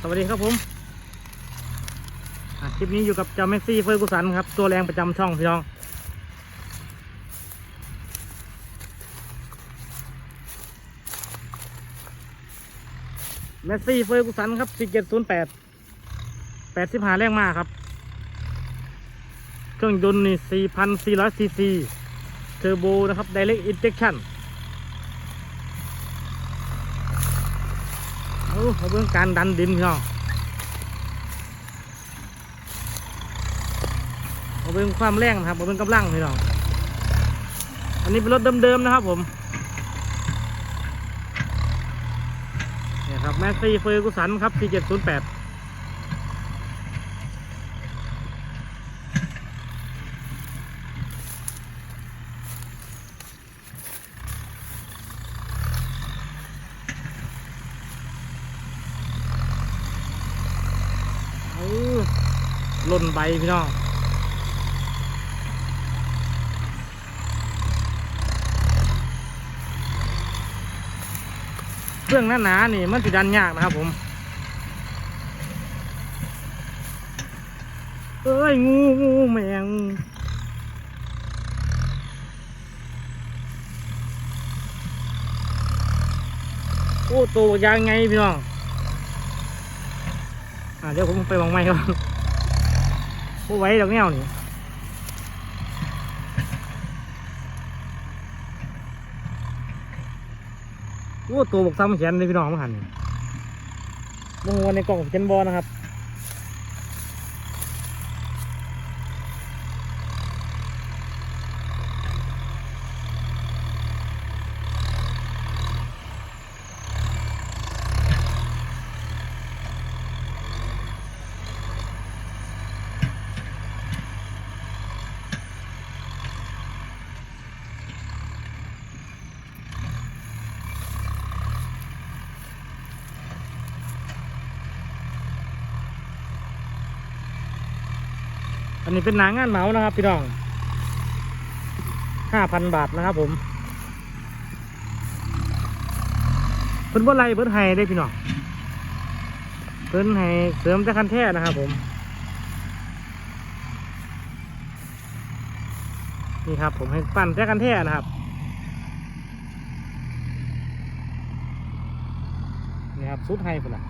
สวัสดีครับผมคลิปนี้อยู่กับเจ้าเมสซี่เฟอร์กุสันครับ ตัวแรงประจำช่องพี่น้อง เมสซี่เฟอร์กุสันครับ4708 85แรงมากครับ เครื่องยนต์นี่4,400ซีซีเทอร์โบนะครับ Direct Injection มาเบื้องการดันดินพี่น้องมาเบื้องความแรงนะครับมาเบื้องกำลังพี่น้อง อันนี้เป็นรถเดิมๆนะครับผมเนี่ยครับแม็กซี่เฟอร์กุสันครับ4708 เออห ล่นใบพี่น้องเครื่องหนาๆนี่มันสิดันยากนะครับผมเอ้ยงูงูแมงโอ้โตยางไงพี่น้องอ่าเดี๋ยวผมไปวางไม้ก่อน ผู้ไว้ดอกแนวนี่โอ้ตัวบกซ้ำแขนเลยพี่น้องมาหันมองวันในกล่องเจนบอนะครับ นนี้เป็นหนังงานเหมานะครับ พี่น้องห้าพันบาทนะครับผมเพิ่นบ่ไรเพิ่นให้ได้พี่น้องเพิ่นให้เสริมแต่คันแท้นะครับผม นี่ครับผมให้ปั้นแต่คันแท้นะครับนี่ครับสุดให้พุ่นละ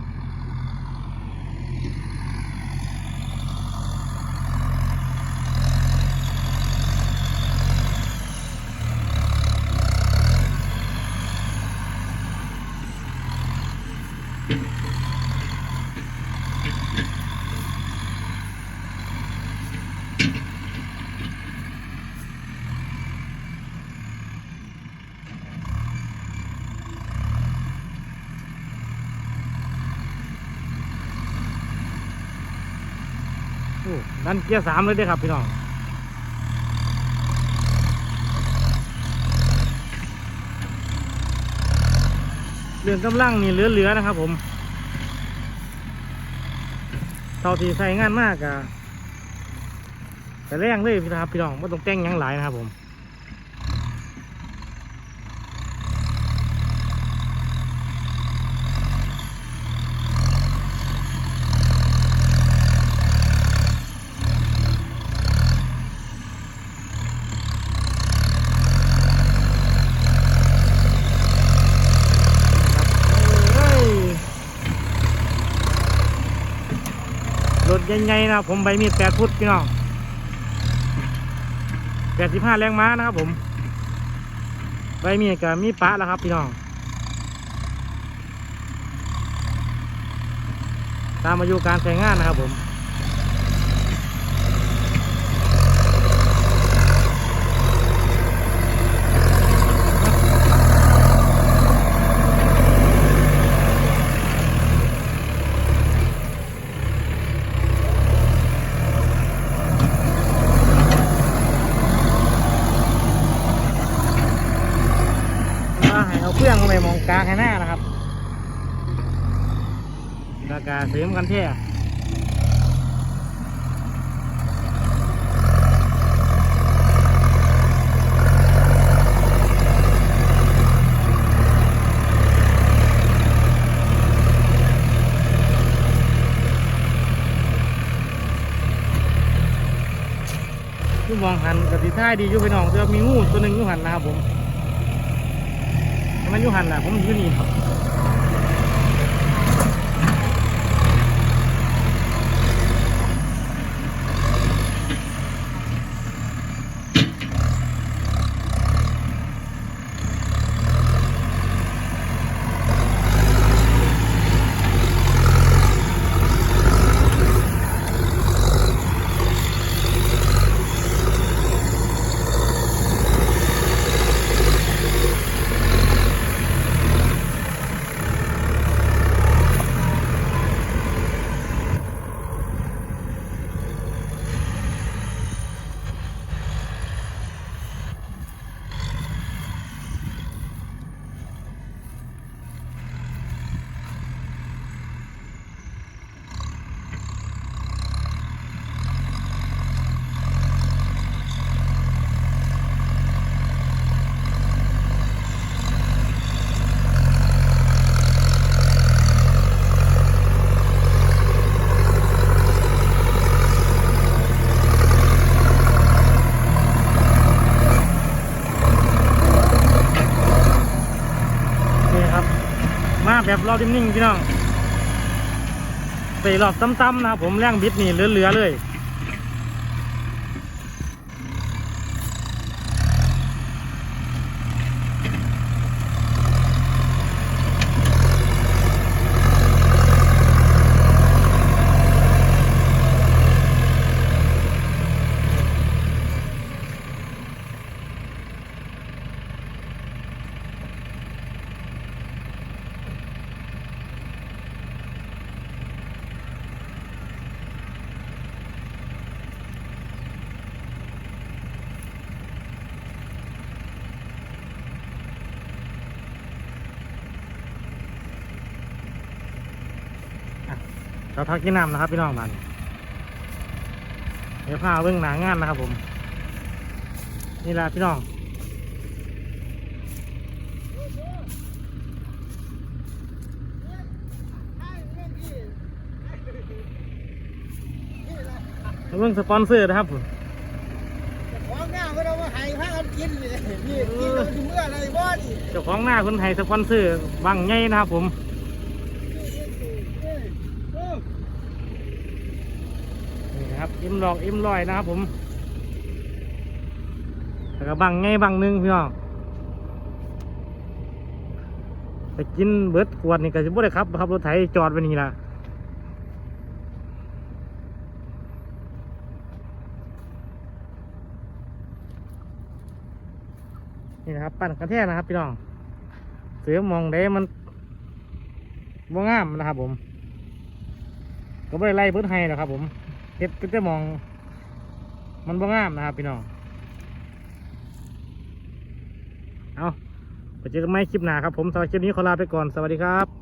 ดันเกียร์สามเลยเด้ครับพี่น้องเรื่องกำลังนี่เหลือๆนะครับ ผมเท่าที่ใส่งานมากอะแต่แรงเลยพี่นะครับพี่น้องไม่ต้องแต่งยังหลายนะครับผม เฮ้ย รถใหญ่ๆนะครับผมใบมีดแปดฟุตพี่น้องแปดสิบห้าแรงม้านะครับผม ใบมีดกับมีดปะแล้วครับพี่น้อง ตามอายุการใช้งานนะครับผม เสริมกันแท้ยูมองหันกับที่ท้ายดีอยู่ไปน้องจะมีงูตัวหนึ่งยูหันนะครับผมมันยูหันนะผมยู่นี่ครับ แบบรอบนิ่งๆพี่น้องไปรอบซ้ำๆนะครับผมแรงบิดนี่เหลือๆเลย เราทักกินน้ำนะครับพี่น้องมันเดี๋ยวพาเบื้องหนางานนะครับผม นี่แหละพี่น้องเบื้องสปอนเซอร์นะครับผมของหน้าก็เรามาให้พากันกินนี่นี่กินเราถึงเมื่อไรบ่ดิเจ้าของหน้าคนไทยสปอนเซอร์บางใหญ่นะครับผม นะครับอิ่มหลอกอิ่มลอยนะครับผมแล้วก็บังไงบังนึงพี่น้องไปกินเบิร์ดขวดนี่ก็สิบ่ได้ครับขับรถไถจอดไว้นี่ละนี่นะครับปั้นกันแท้นะครับพี่น้องเสือมองได้มันบ่งามนะครับผม ก็ไม่ได้ไล่เพิ่นให้หรอกครับผม เฮ็ดก็จะมอง มันบ่งามนะครับพี่น้อง เอาไปเจอกันใหม่คลิปหน้าครับผมสำหรับคลิปนี้ขอลาไปก่อน สวัสดีครับ